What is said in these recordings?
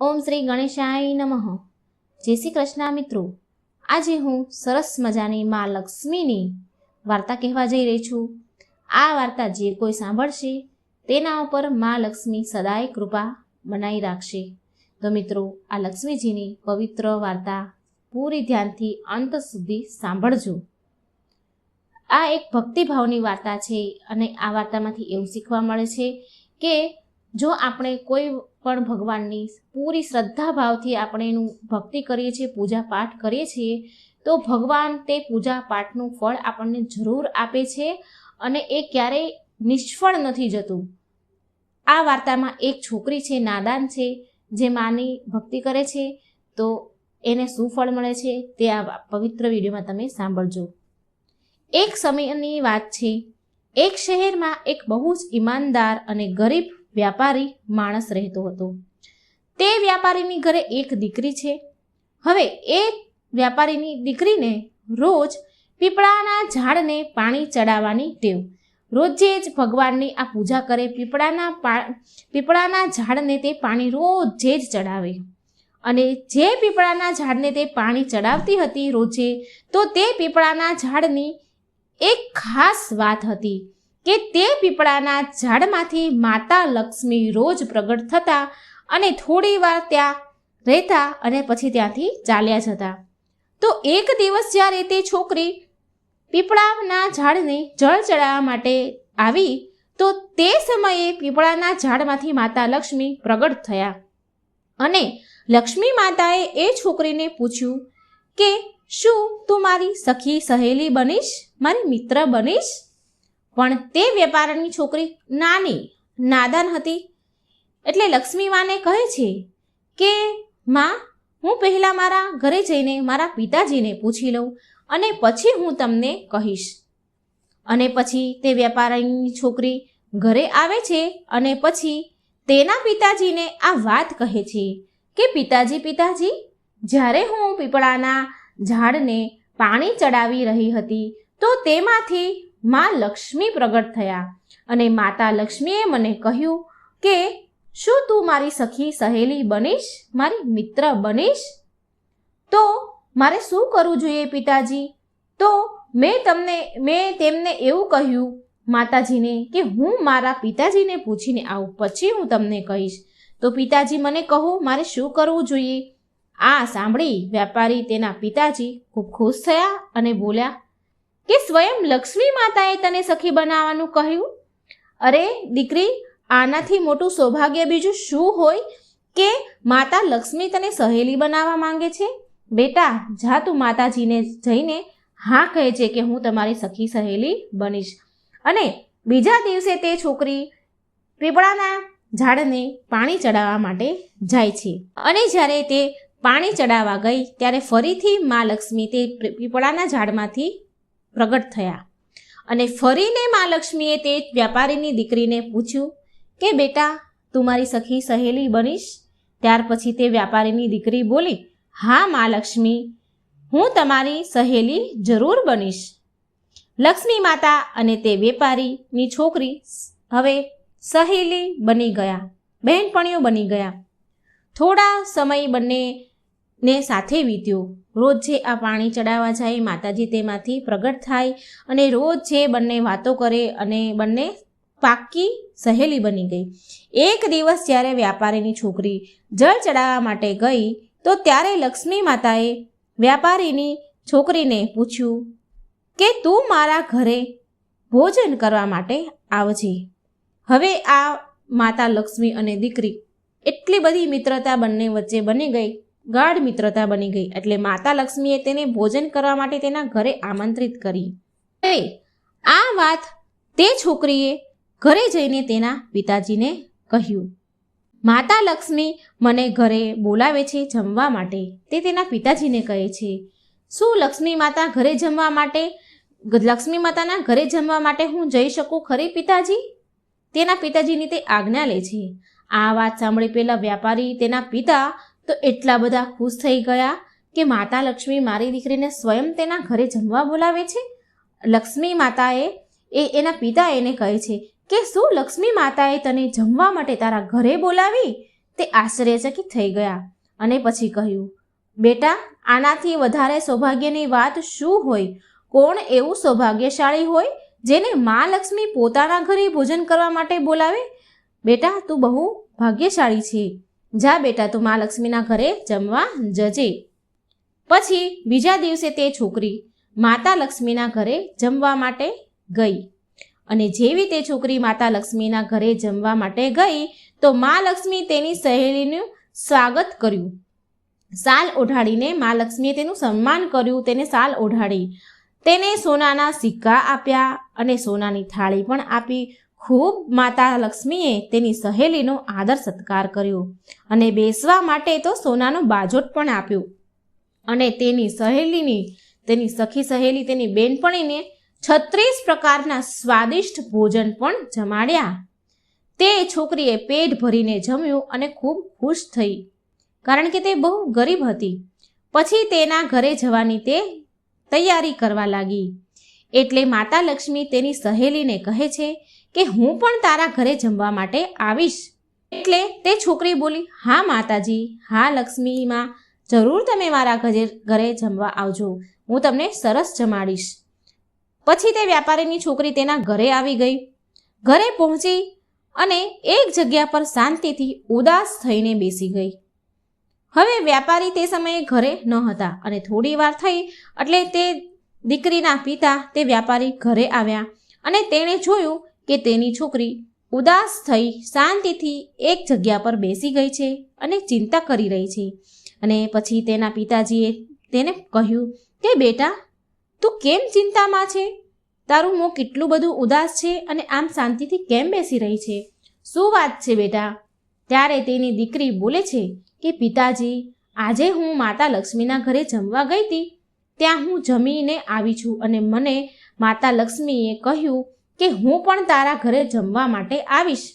ઓમ શ્રી ગણેશાય નમઃ. જય શ્રી કૃષ્ણ મિત્રો. આજે હું સરસ મજાની મા લક્ષ્મીની વાર્તા કહેવા જઈ રહી છું. આ વાર્તા જે કોઈ સાંભળશે તેના ઉપર મા લક્ષ્મી સદાય કૃપા બનાવી રાખશે. તો મિત્રો, આ લક્ષ્મીજીની પવિત્ર વાર્તા પૂરી ધ્યાનથી અંત સુધી સાંભળજો. આ એક ભક્તિભાવની વાર્તા છે અને આ વાર્તામાંથી એવું શીખવા મળે છે કે જો આપણે કોઈ પણ ભગવાનની પૂરી શ્રદ્ધા ભાવથી આપણે એનું ભક્તિ કરીએ છીએ, પૂજા પાઠ કરીએ છીએ, તો ભગવાન તે પૂજા પાઠનું ફળ આપણને જરૂર આપે છે અને એ ક્યારેય નિષ્ફળ નથી જતું. આ વાર્તામાં એક છોકરી છે, નાદાન છે, જે માની ભક્તિ કરે છે, તો એને શું ફળ મળે છે તે આ પવિત્ર વિડીયોમાં તમે સાંભળજો. એક સમયની વાત છે, એક શહેરમાં એક બહુ જ ઈમાનદાર અને ગરીબ વ્યાપારી માણસ રહેતો હતો. તે વ્યાપારીની ઘરે એક દીકરી છે. હવે એ વ્યાપારીની દીકરીને રોજ પીપળાના ઝાડને પાણી ચડાવવાની ટેવ. રોજે જ ભગવાનની આ પૂજા કરે, પીપળાના પીપળાના ઝાડને તે પાણી રોજે જ ચડાવે. અને જે પીપળાના ઝાડને તે પાણી ચડાવતી હતી રોજે, તો તે પીપળાના ઝાડની એક ખાસ વાત હતી. કે તે પીપળાના ઝાડમાંથી માતા લક્ષ્મી રોજ પ્રગટ થતા અને થોડી વાર ત્યાં રહેતા અને પછી ત્યાંથી ચાલ્યા જતા. તો એક દિવસ જ્યારે તે છોકરી પીપળાના ઝાડને જળ ચડાવવા માટે આવી, તો તે સમયે પીપળાના ઝાડમાંથી માતા લક્ષ્મી પ્રગટ થયા. અને લક્ષ્મી માતાએ એ છોકરીને પૂછ્યું કે, શું તું મારી સખી સહેલી બનીશ? મારી મિત્ર બનીશ? પણ તે વેપારની છોકરી નાની, નાદાન હતી. એટલે લક્ષ્મીમાને કહે છે કે, માં, હું પહેલાં મારા ઘરે જઈને મારા પિતાજીને પૂછી લઉં અને પછી હું તમને કહીશ. અને પછી તે વેપારીની છોકરી ઘરે આવે છે અને પછી તેના પિતાજીને આ વાત કહે છે કે, પિતાજી પિતાજી, જ્યારે હું પીપળાના ઝાડને પાણી ચડાવી રહી હતી, તો તેમાંથી માં લક્ષ્મી પ્રગટ થયા અને માતા લક્ષ્મીએ મને કહ્યું કે, શું તું મારી સખી સહેલી બનીશ? મારી મિત્ર બનીશ? તો મારે શું કરવું જોઈએ પિતાજી? તો મેં તમને, મેં તેમને એવું કહ્યું માતાજીને કે હું મારા પિતાજીને પૂછીને આવું, પછી હું તમને કહીશ. તો પિતાજી મને કહો, મારે શું કરવું જોઈએ? આ સાંભળી વેપારી તેના પિતાજી ખૂબ ખુશ થયા અને બોલ્યા કે સ્વયં લક્ષ્મી માતાએ તને સખી બનાવવાનું કહ્યું? અરે દીકરી, આનાથી મોટું સૌભાગ્ય બીજું શું હોય કે માતા લક્ષ્મી તને સહેલી બનાવવા માંગે છે? બેટા, જા તું માતાજીને જઈને હા કહે છે કે હું તમારી સખી સહેલી બનીશ. અને બીજા દિવસે તે છોકરી પીપળાના ઝાડને પાણી ચડાવવા માટે જાય છે. અને જ્યારે તે પાણી ચડાવવા ગઈ, ત્યારે ફરીથી મા લક્ષ્મી તે પીપળાના ઝાડમાંથી પ્રગટ થયા. અને ફરીને મા લક્ષ્મીએ તે વ્યાપારીની દીકરીને પૂછ્યું કે, બેટા, તું મારી સખી સહેલી બનીશ? ત્યાર પછી તે વ્યાપારીની દીકરી બોલી, હા, મા લક્ષ્મી, હું તમારી સહેલી જરૂર બનીશ. લક્ષ્મી માતા અને તે વેપારીની છોકરી હવે સહેલી બની ગયા, બહેનપણીઓ બની ગયા. થોડા સમય બંને ને સાથે વીત્યો. રોજ જે આ પાણી ચડાવવા જાય, માતાજી તેમાંથી પ્રગટ થાય અને રોજ જે બંને વાતો કરે અને બંને પાક્કી સહેલી બની ગઈ. એક દિવસ જ્યારે વ્યાપારીની છોકરી જળ ચડાવવા માટે ગઈ, તો ત્યારે લક્ષ્મી માતાએ વ્યાપારીની છોકરીને પૂછ્યું કે, તું મારા ઘરે ભોજન કરવા માટે આવજે? હવે આ માતા લક્ષ્મી અને દીકરી એટલી બધી મિત્રતા બંને વચ્ચે બની ગઈ ગાઢ મિત્રતા બની ગઈ એટલે માતા લક્ષ્મીએ તેને ભોજન કરવા માટે તેના ઘરે આમંત્રિત કરી. આ વાત તે છોકરીએ ઘરે જઈને તેના પિતાજીને કહ્યું. માતા લક્ષ્મી મને ઘરે બોલાવે છે જમવા માટે. તે તેના પિતાજીને કહે છે. શું લક્ષ્મી માતા ઘરે જમવા માટે, લક્ષ્મી માતાના ઘરે જમવા માટે હું જઈ શકું ખરી પિતાજી? તેના પિતાજીની તે આજ્ઞા લે છે. આ વાત સાંભળી પહેલાં વ્યાપારી તેના પિતા તો એટલા બધા ખુશ થઈ ગયા કે માતા લક્ષ્મી મારી દીકરીને સ્વયં તેના ઘરે જમવા બોલાવે છે. લક્ષ્મી માતાએ એ એના પિતા એને કહે છે કે શું લક્ષ્મી માતાએ તને જમવા માટે તારા ઘરે બોલાવી? તે આશ્ચર્યચકિત થઈ ગયા અને પછી કહ્યું, બેટા, આનાથી વધારે સૌભાગ્યની વાત શું હોય? કોણ એવું સૌભાગ્યશાળી હોય જેને મા લક્ષ્મી પોતાના ઘરે ભોજન કરવા માટે બોલાવે? બેટા, તું બહુ ભાગ્યશાળી છે. જા બેટા, તું મા લક્ષ્મીના ઘરે જમવા જજે. પછી બીજા દિવસે તે છોકરી માતા લક્ષ્મીના ઘરે જમવા માટે ગઈ. અને જેવી તે છોકરી માતા લક્ષ્મીના ઘરે જમવા માટે ગઈ, તો મા લક્ષ્મી તેની સહેલીનું સ્વાગત કર્યું. સાલ ઓઢાડીને મા લક્ષ્મીએ તેનું સન્માન કર્યું, તેને સાલ ઓઢાડી. તેને સોનાના સિક્કા આપ્યા અને સોનાની થાળી પણ આપી. ખૂબ માતા લક્ષ્મીએ તેની સહેલીનો આદર સત્કાર કર્યો અને બેસવા માટે તો સોનાનો બાજોટ પણ આપ્યો. અને તેની સહેલીની, તેની સખી સહેલી, તેની બેનપણીને છત્રીસ પ્રકારના સ્વાદિષ્ટ ભોજન પણ જમાડ્યા. તે છોકરીએ પેટ ભરીને જમ્યું અને ખૂબ ખુશ થઈ. કારણ કે તે બહુ ગરીબ હતી. પછી તેના ઘરે જવાની તે તૈયારી કરવા લાગી. એટલે માતા લક્ષ્મી તેની સહેલીને કહે છે કે હું પણ તારા ઘરે જમવા માટે આવીશ. એટલે તે છોકરી બોલી, હા માતાજી, હા લક્ષ્મીમાં, જરૂર તમે મારા ઘરે ઘરે જમવા આવજો. હું તમને સરસ જમાડીશ. પછી તે વ્યાપારીની છોકરી તેના ઘરે આવી ગઈ. ઘરે પહોંચી અને એક જગ્યા પર શાંતિથી ઉદાસ થઈને બેસી ગઈ. હવે વ્યાપારી તે સમયે ઘરે ન હતા અને થોડી વાર થઈ એટલે તે દીકરીના પિતા તે વ્યાપારી ઘરે આવ્યા અને તેણે જોયું કે તેની છોકરી ઉદાસ થઈ શાંતિથી એક જગ્યા પર બેસી ગઈ છે અને ચિંતા કરી રહી છે. અને પછી તેના પિતાજીએ તેને કહ્યું, કે બેટા, તું કેમ ચિંતામાં છે? તારું મોં કેટલું બધું ઉદાસ છે અને આમ શાંતિથી કેમ બેસી રહી છે? શું વાત છે બેટા? ત્યારે તેની દીકરી બોલે છે કે, પિતાજી, આજે હું માતા લક્ષ્મીના ઘરે જમવા ગઈ હતી ત્યાં હું જમીને આવી છું અને મને માતા લક્ષ્મીએ કહ્યું કે હું પણ તારા ઘરે જમવા માટે આવીશ.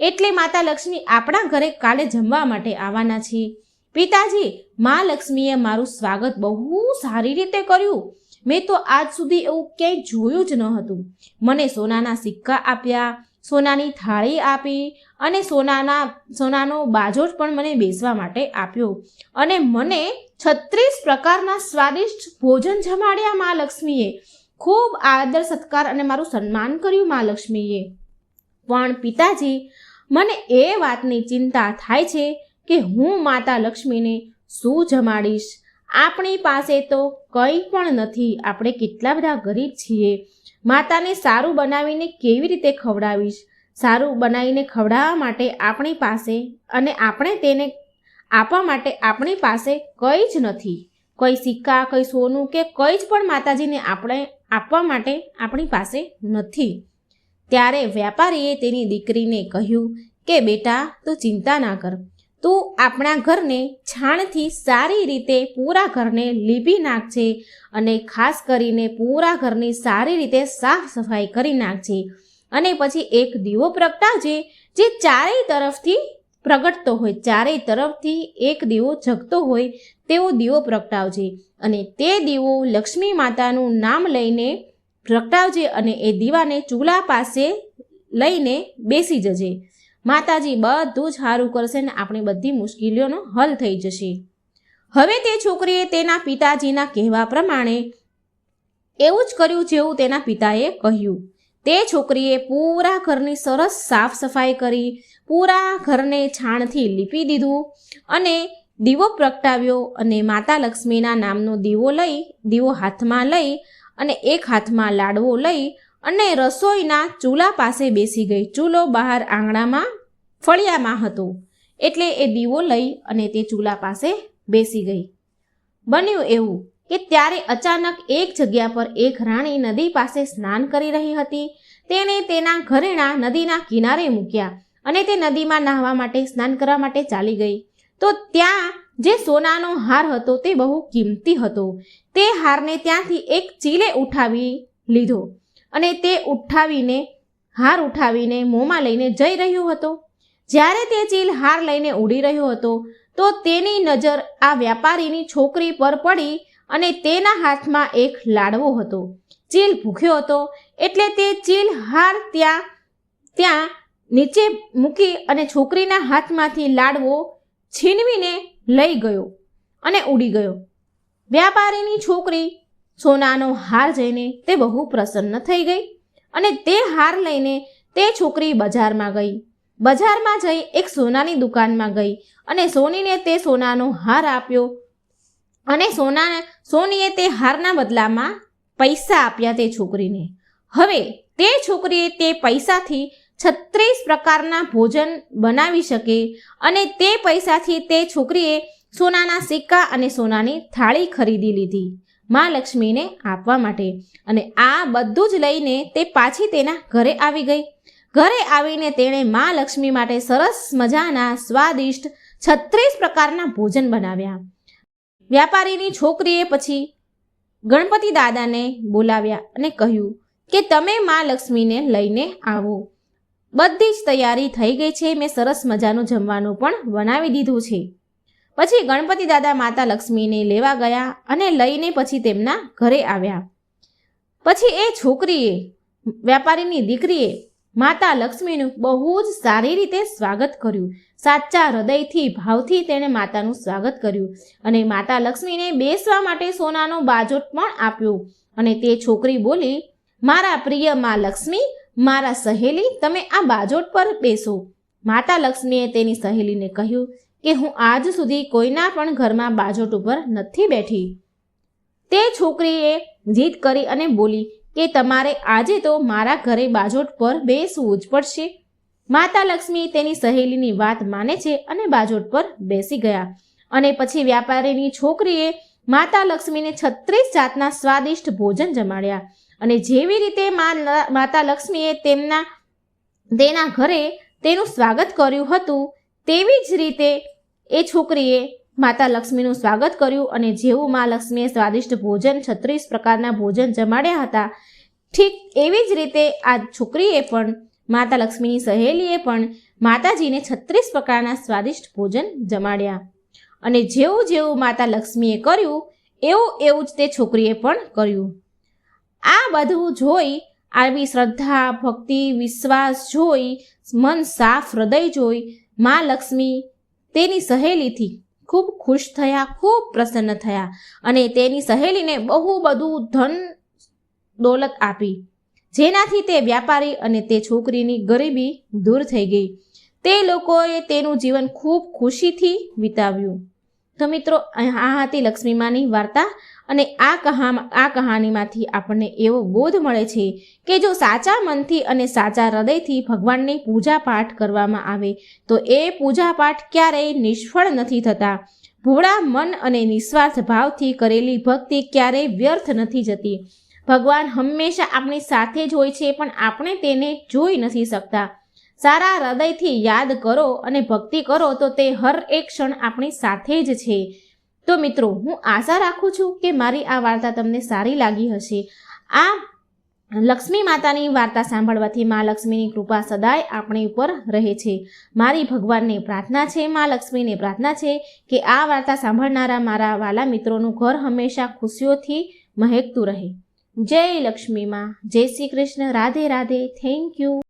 એટલે માતા લક્ષ્મી આપણા ઘરે કાલે જમવા માટે આવવાના છે. પિતાજી, મા લક્ષ્મીએ મારું સ્વાગત બહુ સારી રીતે કર્યું. મેં તો આજ સુધી એવું ક્યાંય જોયું જ ન હતું. મને સોનાના સિક્કા આપ્યા, સોનાની થાળી આપી અને સોનાના, સોનાનો બાજોટ પણ મને બેસવા માટે આપ્યો. અને મને છત્રીસ પ્રકારના સ્વાદિષ્ટ ભોજન જમાડ્યા મા લક્ષ્મીએ. ખૂબ આદર, સત્કાર અને મારું સન્માન કર્યું મા લક્ષ્મીએ. પણ પિતાજી, મને એ વાતની ચિંતા થાય છે કે હું માતા લક્ષ્મીને શું જમાડીશ? આપણી પાસે તો કંઈ પણ નથી. આપણે કેટલા બધા ગરીબ છીએ. માતાને સારું બનાવીને કેવી રીતે ખવડાવીશ? સારું બનાવીને ખવડાવવા માટે આપણી પાસે અને આપણે તેને આપવા માટે આપણી પાસે કંઈ જ નથી. કોઈ સિક્કા, કંઈ સોનું કે કંઈ જ પણ માતાજીને આપણે આપવા માટે આપણી પાસે નથી. ત્યારે વ્યાપારીએ તેની દીકરીને કહ્યું કે, બેટા, તું ચિંતા ના કર. તું આપણા ઘરને છાણથી સારી રીતે પૂરા ઘરને લીપી નાખજે અને ખાસ કરીને પૂરા ઘરની સારી રીતે સાફ સફાઈ કરી નાખજે. અને પછી એક દીવો પ્રગટાવજે જે ચારેય તરફથી પ્રગટતો હોય. ચારેય તરફથી એક દીવો જગતો હોય તેવો દીવો પ્રગટાવજે અને તે દીવો લક્ષ્મી માતાનું નામ લઈને પ્રગટાવજે અને એ દીવાને ચૂલા પાસે લઈને બેસી જજે. માતાજી બધું જ સારું કરશે ને આપણી બધી મુશ્કેલીઓનો હલ થઈ જશે. હવે તે છોકરીએ તેના પિતાજીના કહેવા પ્રમાણે એવું જ કર્યું જેવું તેના પિતાએ કહ્યું. તે છોકરીએ પૂરા ઘરની સરસ સાફ સફાઈ કરી, પૂરા ઘરને છાણથી લીપી દીધું અને દીવો પ્રગટાવ્યો અને માતા લક્ષ્મીના નામનો દીવો લઈ, દીવો હાથમાં લઈ અને એક હાથમાં લાડવો લઈ અને રસોઈના ચૂલા પાસે બેસી ગઈ. ચૂલો બહાર આંગણામાં ફળિયામાં હતો. એટલે એ દીવો લઈ અને તે ચૂલા પાસે બેસી ગઈ. બન્યું એવું કે ત્યારે અચાનક એક જગ્યા પર એક રાણી નદી પાસે સ્નાન કરી રહી હતી. તેણે તેના ઘરેણા નદીના કિનારે મૂક્યા અને તે નદીમાં નાહવા માટે, સ્નાન કરવા માટે ચાલી ગઈ. તો ત્યાં જે સોનાનો હાર હતો તે બહુ કિંમતી હતો. તે હારને ત્યાંથી એક ચીલે ઉઠાવી લીધો અને તે ઉઠાવીને, હાર ઉઠાવીને મોંમાં લઈને જઈ રહ્યો હતો. જ્યારે તે ચીલ હાર લઈને ઉડી રહ્યો હતો, તો તેની નજર આ વ્યાપારીની છોકરી પર પડી અને તેના હાથમાં એક લાડવો હતો. ચીલ ભૂખ્યો હતો એટલે તે ચીલ હાર ત્યાં ત્યાં નીચે મૂકી અને છોકરીના હાથમાંથી લાડવો છીનવીને લઈ ગયો અને ઉડી ગયો. વ્યાપારીની છોકરી સોનાનો હાર જઈને તે બહુ પ્રસન્ન થઈ ગઈ અને તે હાર લઈને તે છોકરી બજારમાં ગઈ. બજારમાં જઈ એક સોનાની દુકાનમાં ગઈ અને સોનીને તે સોનાનો હાર આપ્યો અને સોના સોનીએ તે હારના બદલામાં પૈસા આપ્યા તે છોકરીને. હવે તે છોકરીએ તે પૈસાથી છત્રીસ પ્રકારના ભોજન બનાવી શકે અને તે પૈસાથી તે છોકરીએ સોનાના સિક્કા અને સોનાની થાળી ખરીદી લીધી. મા લક્ષ્મીને આપવા માટે અને આ બધું જ લઈને તે પાછી તેના ઘરે આવી ગઈ. ઘરે આવીને તેણે મા લક્ષ્મી માટે સરસ મજાના સ્વાદિષ્ટ છત્રીસ પ્રકારના ભોજન બનાવ્યા. વ્યાપારીની છોકરીએ પછી ગણપતિ દાદાને બોલાવ્યા અને કહ્યું કે તમે મા લક્ષ્મીને લઈને આવો. બધી જ તૈયારી થઈ ગઈ છે. મેં સરસ મજાનું જમવાનું પણ બનાવી દીધું છે. પછી ગણપતિ દાદા માતા લક્ષ્મીને લેવા ગયા અને લઈને પછી તેમના ઘરે આવ્યા. પછી એ છોકરીએ વેપારીની દીકરીએ માતા લક્ષ્મીનું બહુ જ સારી રીતે સ્વાગત કર્યું. સાચા હૃદયથી, ભાવથી તેણે માતાનું સ્વાગત કર્યું અને માતા લક્ષ્મીને બેસવા માટે સોનાનો બાજોટ પણ આપ્યો. અને તે છોકરી બોલી, મારા પ્રિય મા લક્ષ્મી મારા સહેલી, તમે આ બાજોટ પર બેસો. માતા લક્ષ્મીએ તેની સહેલીને કહ્યું કે હું આજ સુધી કોઈના પણ ઘરમાં બાજોટ ઉપર નથી બેઠી. તે છોકરીએ જીદ કરી અને બોલી કે તમારે આજે તો મારા ઘરે બાજોટ પર બેસવું જ પડશે. માતા લક્ષ્મી તેની સહેલીની વાત માને છે અને બાજોટ પર બેસી ગયા. અને પછી વ્યાપારીની છોકરીએ માતા લક્ષ્મીને છત્રીસ જાતના સ્વાદિષ્ટ ભોજન જમાડ્યા. અને જેવી રીતે માતા લક્ષ્મીએ તેમના, તેના ઘરે તેનું સ્વાગત કર્યું હતું, તેવી જ રીતે એ છોકરીએ માતા લક્ષ્મીનું સ્વાગત કર્યું અને જેવું મા લક્ષ્મીએ સ્વાદિષ્ટ ભોજન, છત્રીસ પ્રકારના ભોજન જમાડ્યા હતા, ઠીક એવી જ રીતે આ છોકરીએ પણ, માતા લક્ષ્મીની સહેલીએ પણ માતાજીને છત્રીસ પ્રકારના સ્વાદિષ્ટ ભોજન જમાડ્યા. અને જેવું જેવું માતા લક્ષ્મીએ કર્યું, એવું એવું જ તે છોકરીએ પણ કર્યું. આ બધું જોઈ આવી શ્રદ્ધા, ભક્તિ, વિશ્વાસ જોઈ, મન સાફ હૃદય જોઈ, મા લક્ષ્મી તેની સહેલીથી ખૂબ ખુશ થયા, ખૂબ પ્રસન્ન થયા અને તેની સહેલીને બહુ બધું ધન દોલત આપી. જેનાથી તે વ્યાપારી અને તે છોકરીની ગરીબી દૂર થઈ ગઈ. તે લોકોએ તેનું જીવન ખૂબ ખુશીથી વિતાવ્યું. તો મિત્રો, આ હતી લક્ષ્મીમાની વાર્તા. અને આ કહા આ કહાનીમાંથી આપણને એવો બોધ મળે છે કે જો સાચા મનથી અને સાચા હૃદયથી ભગવાનની પૂજા પાઠ કરવામાં આવે, તો એ પૂજા પાઠ ક્યારેય નિષ્ફળ નથી થતા. ભોળા મન અને નિસ્વાર્થ ભાવથી કરેલી ભક્તિ ક્યારેય વ્યર્થ નથી જતી. ભગવાન હંમેશા આપણી સાથે જ હોય છે, પણ આપણે તેને જોઈ નથી શકતા. સારા હૃદયથી યાદ કરો અને ભક્તિ કરો, તો તે હર એક ક્ષણ આપણી સાથે જ છે. તો મિત્રો, હું આશા રાખું છું કે મારી આ વાર્તા તમને સારી લાગી હશે. આ લક્ષ્મી માતાની વાર્તા સાંભળવાથી મા લક્ષ્મીની કૃપા સદાય આપણી ઉપર રહે છે. મારી ભગવાનને પ્રાર્થના છે, મા લક્ષ્મીને પ્રાર્થના છે કે આ વાર્તા સાંભળનારા મારા વાલા મિત્રોનું ઘર હંમેશા ખુશીઓથી મહેકતું રહે. જય લક્ષ્મી માં, જય શ્રી કૃષ્ણ, રાધે રાધે, થેન્ક યુ.